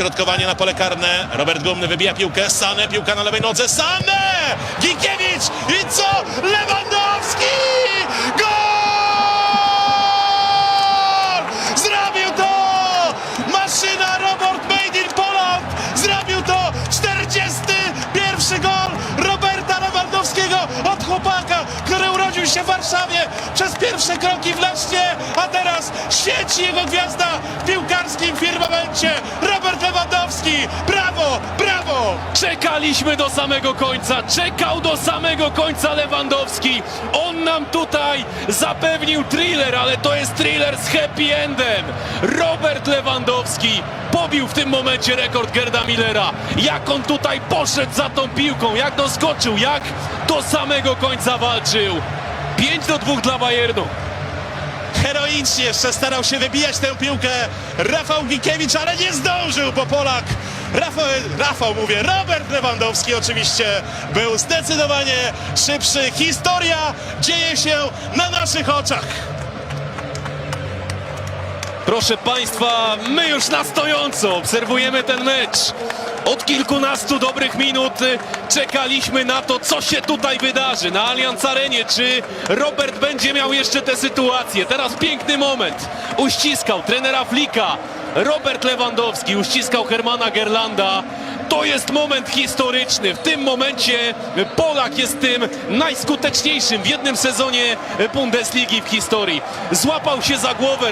dośrodkowanie na pole karne. Robert Gumny wybija piłkę. Sane, piłka na lewej nodze. Sane! Gikiewicz! I co? Lewandowski! Gol! Zrobił to! Maszyna Robert Made in Poland! Zrobił to! 41 gol Roberta Lewandowskiego od chłopaka, który urodził się w Warszawie przez pierwsze kroki w Lesznie, a teraz świeci jego gwiazda w piłkarskim firmamencie. Robert! Czekaliśmy do samego końca, czekał do samego końca Lewandowski. On nam tutaj zapewnił thriller, ale to jest thriller z happy endem. Robert Lewandowski pobił w tym momencie rekord Gerda Millera. Jak on tutaj poszedł za tą piłką, jak doskoczył, jak do samego końca walczył. 5 do 2 dla Bayernu. Heroicznie jeszcze starał się wybijać tę piłkę Rafał Gikiewicz, ale nie zdążył, bo Polak Rafał, Rafał mówię, Robert Lewandowski oczywiście był zdecydowanie szybszy. Historia dzieje się na naszych oczach. Proszę Państwa, my już na stojąco obserwujemy ten mecz. Od kilkunastu dobrych minut y, czekaliśmy na to, co się tutaj wydarzy na Allianz Arenie. Czy Robert będzie miał jeszcze tę sytuację? Teraz piękny moment. Uściskał trenera Flika. Robert Lewandowski uściskał Hermana Gerlanda. To jest moment historyczny. W tym momencie Polak jest tym najskuteczniejszym w jednym sezonie Bundesligi w historii. Złapał się za głowę.